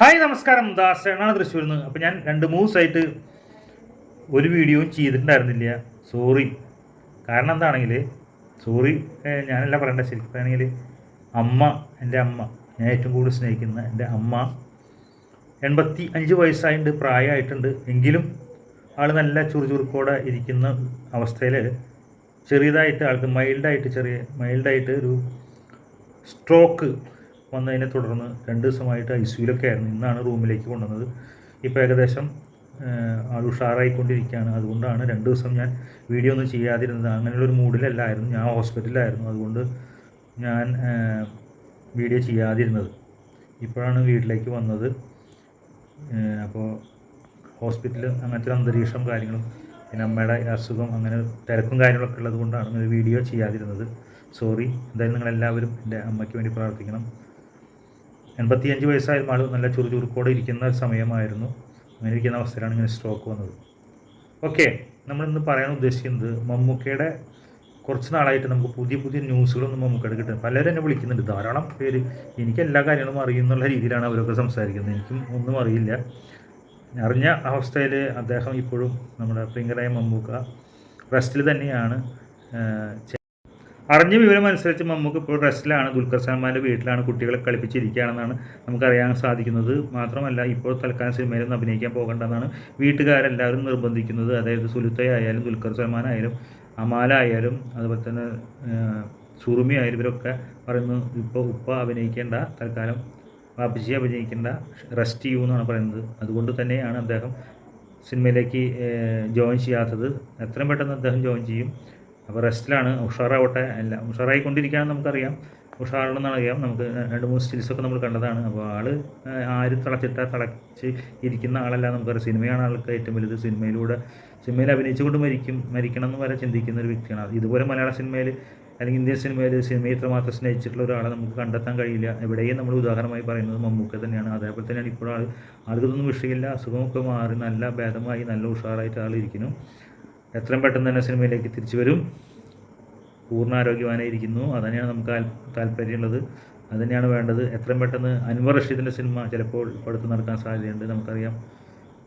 Hi നമസ്കാരം. ദാസേണാണ് തൃശ്ശൂരിൽ നിന്ന് അപ്പോൾ ഞാൻ രണ്ട് മൂന്ന് ദിവസമായിട്ട് ഒരു വീഡിയോയും ചെയ്തിട്ടുണ്ടായിരുന്നില്ല. സോറി കാരണം എന്താണെങ്കിൽ സോറി ഞാനല്ല പറയണ്ട. ശരിക്കും പറയുകയാണെങ്കിൽ അമ്മ എന്റെ അമ്മ ഞാൻ ഏറ്റവും കൂടുതൽ സ്നേഹിക്കുന്ന എന്റെ അമ്മ എൺപത്തി അഞ്ച് വയസ്സായിട്ടുണ്ട് പ്രായമായിട്ടുണ്ട്. എങ്കിലും ആൾ നല്ല ചുറുചുറുക്കോടെ ഇരിക്കുന്ന അവസ്ഥയിൽ ചെറിയതായിട്ട് ആൾക്ക് മൈൽഡായിട്ട് ചെറിയ മൈൽഡായിട്ട് ഒരു സ്ട്രോക്ക് വന്നതിനെ തുടർന്ന് രണ്ട് ദിവസമായിട്ട് ഐ സിയിലൊക്കെ ആയിരുന്നു. ഇന്നാണ് റൂമിലേക്ക് കൊണ്ടുവന്നത്. ഇപ്പോൾ ഏകദേശം ആൾ ഉഷാറായിക്കൊണ്ടിരിക്കുകയാണ്. അതുകൊണ്ടാണ് രണ്ട് ദിവസം ഞാൻ വീഡിയോ ഒന്നും ചെയ്യാതിരുന്നത്. അങ്ങനെയുള്ളൊരു മൂഡിലല്ലായിരുന്നു. ഞാൻ ഹോസ്പിറ്റലിലായിരുന്നു. അതുകൊണ്ട് ഞാൻ വീഡിയോ ചെയ്യാതിരുന്നത്. ഇപ്പോഴാണ് വീട്ടിലേക്ക് വന്നത്. അപ്പോൾ ഹോസ്പിറ്റൽ അങ്ങനത്തെ അന്തരീക്ഷം കാര്യങ്ങളും പിന്നെ അമ്മയുടെ അസുഖം അങ്ങനെ തിരക്കും കാര്യങ്ങളൊക്കെ ഉള്ളത് കൊണ്ടാണ് വീഡിയോ ചെയ്യാതിരുന്നത്. സോറി. എന്തായാലും നിങ്ങളെല്ലാവരും എന്റെ അമ്മയ്ക്ക് വേണ്ടി പ്രാർത്ഥിക്കണം. എൺപത്തിയഞ്ച് വയസ്സായാലും ആൾ നല്ല ചുറുചുറുക്കോടെ ഇരിക്കുന്ന ഒരു സമയമായിരുന്നു. അങ്ങനെ ഇരിക്കുന്ന അവസ്ഥയിലാണ് ഇങ്ങനെ സ്ട്രോക്ക് വന്നത്. ഓക്കെ നമ്മളിന്ന് പറയാൻ ഉദ്ദേശിക്കുന്നത് മമ്മൂക്കയുടെ കുറച്ച് നാളായിട്ട് നമുക്ക് പുതിയ പുതിയ ന്യൂസുകളൊന്നും മമ്മൂക്കയുടെ കിട്ടുന്നത് പലരും എന്നെ വിളിക്കുന്നുണ്ട്. ധാരാളം പേര് എനിക്ക് എല്ലാ കാര്യങ്ങളും അറിയുന്നുള്ള രീതിയിലാണ് അവരൊക്കെ സംസാരിക്കുന്നത്. എനിക്കും ഒന്നും അറിയില്ല. അറിഞ്ഞ അവസ്ഥയിൽ അദ്ദേഹം ഇപ്പോഴും നമ്മുടെ പ്രിയങ്കരായ മമ്മൂക്ക റെസ്റ്റിൽ തന്നെയാണ്. അറിഞ്ഞ വിവരം അനുസരിച്ച് മമ്മൂക്ക ഇപ്പോൾ റെസ്റ്റിലാണ് ദുൽഖർ സൽമാന്റെ വീട്ടിലാണ് കുട്ടികളെ കളിപ്പിച്ചിരിക്കുകയാണെന്നാണ് നമുക്കറിയാൻ സാധിക്കുന്നത്. മാത്രമല്ല ഇപ്പോൾ തൽക്കാലം സിനിമയിലൊന്നും അഭിനയിക്കാൻ പോകണ്ടെന്നാണ് വീട്ടുകാരെല്ലാവരും നിർബന്ധിക്കുന്നത്. അതായത് സുലുത്തയായാലും ദുൽഖർ സൽമാൻ ആയാലും അമാല ആയാലും അതുപോലെ തന്നെ സുറുമി ആയാലും ഇവരൊക്കെ പറയുന്നു ഇപ്പോൾ ഉപ്പ അഭിനയിക്കേണ്ട തൽക്കാലം വാപ്പച്ചി അഭിനയിക്കേണ്ട റെസ്റ്റ് ചെയ്യൂ എന്നാണ് പറയുന്നത്. അതുകൊണ്ട് തന്നെയാണ് അദ്ദേഹം സിനിമയിലേക്ക് ജോയിൻ ചെയ്യാത്തത്. എത്രയും പെട്ടെന്ന് അദ്ദേഹം ജോയിൻ ചെയ്യും. അപ്പോൾ റെസ്റ്റിലാണ്. ഉഷാറാവട്ടെ. എല്ലാം ഉഷാറായിക്കൊണ്ടിരിക്കുകയാണെന്ന് നമുക്കറിയാം. ഉഷാറാണെന്നാണ് അറിയാം. നമുക്ക് രണ്ട് മൂന്ന് സ്റ്റിൽസൊക്കെ നമ്മൾ കണ്ടതാണ്. അപ്പോൾ ആൾ ആര് തിളച്ചിട്ട തിളച്ച് ഇരിക്കുന്ന ആളല്ല നമുക്കറിയാം. സിനിമയാണ് ആൾക്ക് ഏറ്റവും വലുത്. സിനിമയിലൂടെ സിനിമയിൽ അഭിനയിച്ചുകൊണ്ട് മരിക്കും മരിക്കണം എന്ന് വരെ ചിന്തിക്കുന്ന ഒരു വ്യക്തിയാണ്. ഇതുപോലെ മലയാള സിനിമയിൽ അല്ലെങ്കിൽ ഇന്ത്യൻ സിനിമയിൽ സിനിമയെ ഇത്രമാത്രം സ്നേഹിച്ചിട്ടുള്ള ഒരാളെ നമുക്ക് കണ്ടെത്താൻ കഴിയില്ല. എവിടെയും നമ്മൾ ഉദാഹരണമായി പറയുന്നത് മമ്മൂക്ക തന്നെയാണ്. അതേപോലെ തന്നെയാണ് ഇപ്പോൾ ആൾ. ആൾക്കൊന്നും വിഷയമില്ല. അസുഖമൊക്കെ മാറി നല്ല ഭേദമായി നല്ല ഉഷാറായിട്ട് ആൾ ഇരിക്കുന്നു. എത്രയും പെട്ടെന്ന് തന്നെ സിനിമയിലേക്ക് തിരിച്ചു വരും. പൂർണ ആരോഗ്യവാനായിരിക്കുന്നു അതന്നെയാണ് നമുക്ക് താല്പര്യമുള്ളത്. അത് തന്നെയാണ് വേണ്ടത്. എത്രയും പെട്ടെന്ന് അൻവർ റഷീദിന്റെ സിനിമ ചിലപ്പോൾ പടുത്ത് നടക്കാൻ സാധ്യതയുണ്ട്. നമുക്കറിയാം.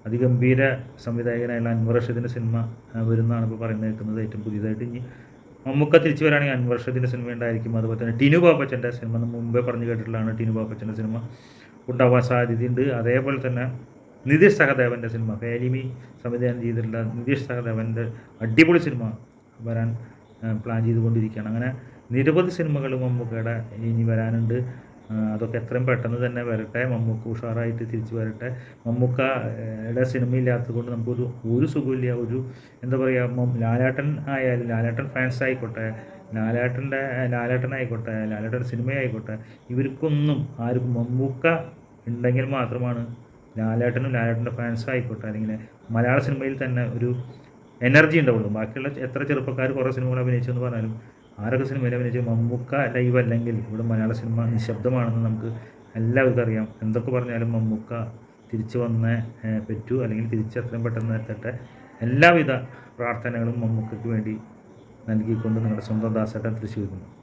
അതിഗംഭീര സംവിധായകനായുള്ള അൻവർ റഷീദിന്റെ സിനിമ വരുന്നതാണ് ഇപ്പോൾ പറയുന്നത് കേൾക്കുന്നത് ഏറ്റവും പുതിയതായിട്ട്. ഇനി മമ്മൂക്ക തിരിച്ചു വരാണെങ്കിൽ അൻവർ റഷീദിന്റെ സിനിമ ഉണ്ടായിരിക്കും. അതുപോലെ തന്നെ ടിനു പാപ്പച്ചന്റെ സിനിമ മുമ്പേ പറഞ്ഞു കേട്ടിട്ടുള്ളതാണ് ടിനു പാപ്പച്ചന്റെ സിനിമ. ഉണ്ടാവാൻ സാധ്യതയുണ്ട്. അതേപോലെ തന്നെ നിതീഷ് സഹദേവന്റെ സിനിമ. ഫേലിമി സംവിധാനം ചെയ്തിട്ടുള്ള നിതീഷ് സഹദേവന്റെ അടിപൊളി സിനിമ വരാൻ പ്ലാൻ ചെയ്തുകൊണ്ടിരിക്കുകയാണ്. അങ്ങനെ നിരവധി സിനിമകൾ മമ്മൂക്കയുടെ ഇനി വരാനുണ്ട്. അതൊക്കെ എത്രയും പെട്ടെന്ന് തന്നെ വരട്ടെ. മമ്മൂക്ക ഉഷാറായിട്ട് തിരിച്ചു വരട്ടെ. മമ്മൂക്കയുടെ സിനിമ ഇല്ലാത്തതുകൊണ്ട് നമുക്കൊരു ഒരു സുഖമില്ല ഒരു എന്താ പറയുക ലാലാട്ടൻ ആയാലും ലാലേട്ടൻ ഫാൻസ് ആയിക്കോട്ടെ ലാലേട്ടന്റെ ലാലേട്ടൻ ആയിക്കോട്ടെ ലാലേട്ടൻ സിനിമ ആയിക്കോട്ടെ ഇവർക്കൊന്നും ആർക്കും മമ്മൂക്ക ഉണ്ടെങ്കിൽ മാത്രമാണ് ലാലേട്ടനും ലാലേട്ടന്റെ ഫാൻസ് ആയിക്കോട്ടെ. അല്ലെങ്കിൽ മലയാള സിനിമയിൽ തന്നെ ഒരു എനർജി ഉണ്ടാവുള്ളൂ. ബാക്കിയുള്ള എത്ര ചെറുപ്പക്കാർ കുറേ സിനിമകൾ അഭിനയിച്ചെന്ന് പറഞ്ഞാലും ആരൊക്കെ സിനിമയിൽ അഭിനയിച്ചു? മമ്മൂക്ക ലൈവ് അല്ലെങ്കിൽ ഇവിടെ മലയാള സിനിമ നിശബ്ദമാണെന്ന് നമുക്ക് എല്ലാവർക്കും അറിയാം. എന്തൊക്കെ പറഞ്ഞാലും മമ്മൂക്ക തിരിച്ചു വന്നേ പറ്റൂ അല്ലെങ്കിൽ തിരിച്ച് എത്രയും പെട്ടെന്ന് എത്തട്ടെ. എല്ലാവിധ പ്രാർത്ഥനകളും മമ്മൂക്കയ്ക്ക് വേണ്ടി നൽകിക്കൊണ്ട് നിങ്ങളുടെ സ്വന്തം ദാസേട്ടൻ തൃശ്ശൂരിൽ നിന്ന്.